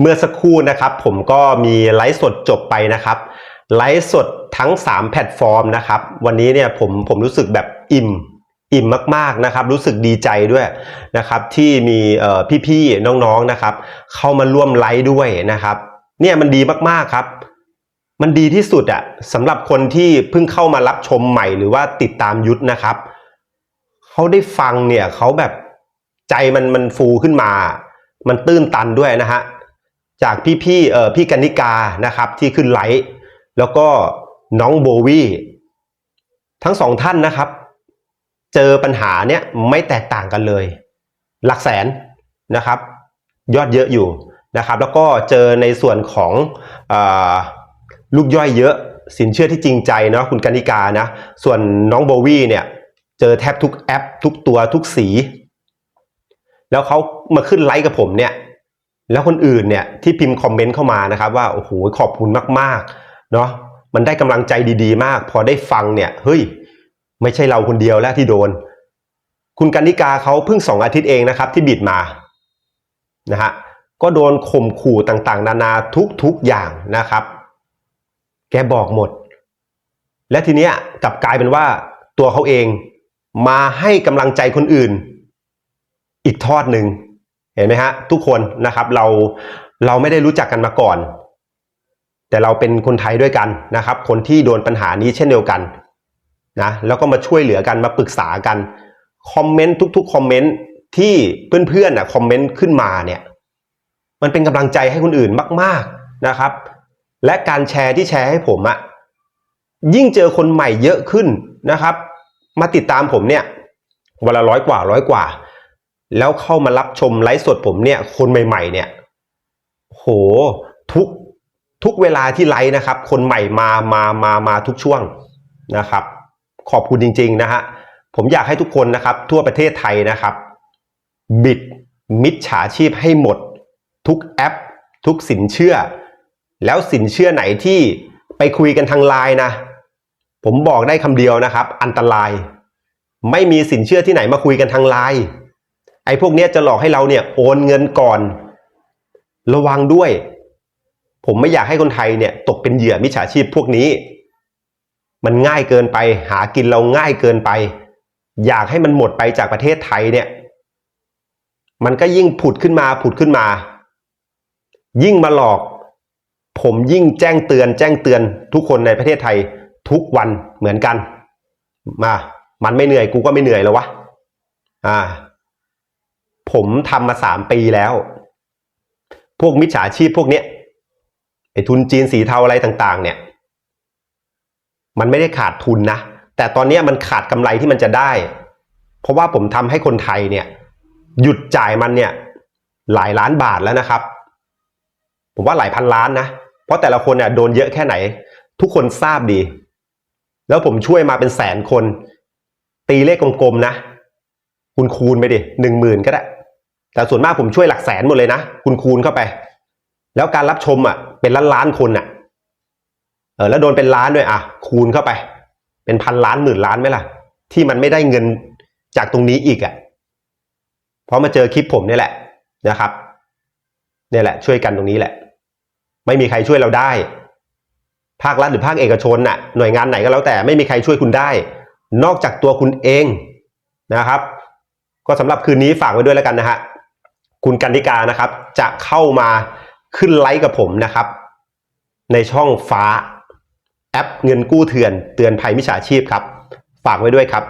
เมื่อสักครู่นะครับผมก็มีไลฟ์สดจบไปนะครับไลฟ์สดทั้ง 3 แพลตฟอร์มนะครับ วันนี้เนี่ยผมผมรู้สึกแบบอิ่มอิ่มมากๆนะครับ รู้สึกดีใจด้วยนะครับ ที่มีพี่ๆน้องๆนะครับ เข้ามาร่วมไลฟ์ด้วยนะครับ เนี่ยมันดีมากๆครับ มันดีที่สุดอะสำหรับคนที่เพิ่งเข้ามารับชมใหม่หรือว่าติดตามยุทธนะครับเขาได้ฟังเนี่ยเขาแบบใจมันมันฟูขึ้นมา มันตื้นตันด้วยนะฮะ จากพี่ๆเออพี่กนิกานะครับที่ขึ้นไลฟ์แล้วก็น้องโบวี่ทั้งสองท่านนะครับ เจอปัญหาเนี่ยไม่แตกต่างกันเลย หลักแสนนะครับ ยอดเยอะอยู่นะครับ แล้วก็เจอในส่วนของอลูกย่อยเยอะ สินเชื่อที่จริงใจเนาะคุณกนิกานะส่วนน้องโบวี่เนี่ยเจอแทบทุกแอป ทุกตัวทุกสี แล้วเขามาขึ้นไลค์กับผมเนี่ย แล้วคนอื่นเนี่ยที่พิมพ์คอมเมนต์เข้ามานะครับว่าโอ้โหขอบคุณมากๆเนาะมันได้กำลังใจดีๆ มาก พอได้ฟังเนี่ยเฮ้ยไม่ใช่เราคนเดียวแล้วที่โดน คุณกันนิกาเขาเพิ่งสองอาทิตย์เองนะครับ ที่บิดมานะฮะก็โดนข่มขู่ต่างๆ นานาทุกๆอย่างนะครับ แกบอกหมด และทีเนี้ยกลับกลายเป็นว่าตัวเขาเองมาให้กำลังใจคนอื่น อีกทอดหนึ่ง เห็นไหมฮะทุกคนนะครับเราเราไม่ได้รู้จักกันมาก่อน แต่เราเป็นคนไทยด้วยกันนะครับ คนที่โดนปัญหานี้เช่นเดียวกันนะแล้วก็มาช่วยเหลือกันมาปรึกษากันคอมเมนต์ทุกๆคอมเมนต์ที่เพื่อนๆน่ะคอมเมนต์ขึ้นมาเนี่ยมันเป็นกำลังใจให้คนอื่นมาก ๆนะครับ และการแชร์ที่แชร์ให้ผมอะยิ่งเจอคนใหม่เยอะขึ้นนะครับ มาติดตามผมเนี่ยวันละร้อยกว่าร้อยกว่า แล้วเข้ามารับชมไลฟ์สดผมเนี่ยคนใหม่ ๆ เนี่ย โหทุกทุกเวลาที่ไลฟ์นะครับ คนใหม่มามามามาทุกช่วงนะครับ ขอบคุณจริง ๆ นะฮะผมอยากให้ทุกคนนะครับ ทั่วประเทศไทยนะครับ บิดมิจฉาชีพให้หมด ทุกแอป ทุกสินเชื่อ แล้วสินเชื่อไหนที่ไปคุยกันทางไลน์นะ ผมบอกได้คำเดียวนะครับ อันตราย ไม่มีสินเชื่อที่ไหนมาคุยกันทางไลน์ ไอ้พวกเนี้ยจะหลอกให้เราเนี่ยโอนเงินก่อน ระวังด้วย ผมไม่อยากให้คนไทยเนี่ยตกเป็นเหยื่อมิจฉาชีพพวกนี้ มันง่ายเกินไป หากินเราง่ายเกินไป อยากให้มันหมดไปจากประเทศไทยเนี่ย มันก็ยิ่งผุดขึ้นมาผุดขึ้นมา ยิ่งมาหลอก ผมยิ่งแจ้งเตือนแจ้งเตือนทุกคนในประเทศไทยทุกวันเหมือนกัน มา มันไม่เหนื่อยกูก็ไม่เหนื่อยแล้ววะ อ่า ผมทำมาสามปีแล้ว พวกมิจฉาชีพพวกเนี้ยไอ้ทุนจีนสีเทาอะไรต่างๆ เนี่ย มันไม่ได้ขาดทุนนะ แต่ตอนนี้มันขาดกำไรที่มันจะได้ เพราะว่าผมทำให้คนไทยเนี่ย หยุดจ่ายมันเนี่ย หลายล้านบาทแล้วนะครับ ผมว่าหลายพันล้านนะ เพราะแต่ละคนเนี่ยโดนเยอะแค่ไหน ทุกคนทราบดี แล้วผมช่วยมาเป็นแสนคน ตีเลขกลมๆนะ คุณคูณไปดิหนึ่งหมื่นก็ได้ แต่ส่วนมากผมช่วยหลักแสนหมดเลยนะคุณคูณเข้าไป แล้วการรับชมอะ เป็นล้านล้านคนอะ เออแล้วโดนเป็นล้านด้วยอะ คูณเข้าไป เป็นพันล้านหมื่นล้านไหมล่ะ ที่มันไม่ได้เงินจากตรงนี้อีกอะเพราะมาเจอคลิปผมเนี่ยแหละนะครับเนี่ยแหละ ช่วยกันตรงนี้แหละ ไม่มีใครช่วยเราได้ ภาครัฐหรือภาคเอกชนน่ะหน่วยงานไหนก็แล้วแต่ไม่มีใครช่วยคุณได้ นอกจากตัวคุณเองนะครับ ก็สำหรับคืนนี้ฝากไว้ด้วยแล้วกันนะฮะ คุณกันธิกานะครับ จะเข้ามาขึ้นไลฟ์กับผมนะครับ ในช่องฟ้าแอปเงินกู้เถื่อน เตือนภัยมิจฉาชีพครับ ฝากไว้ด้วยครับ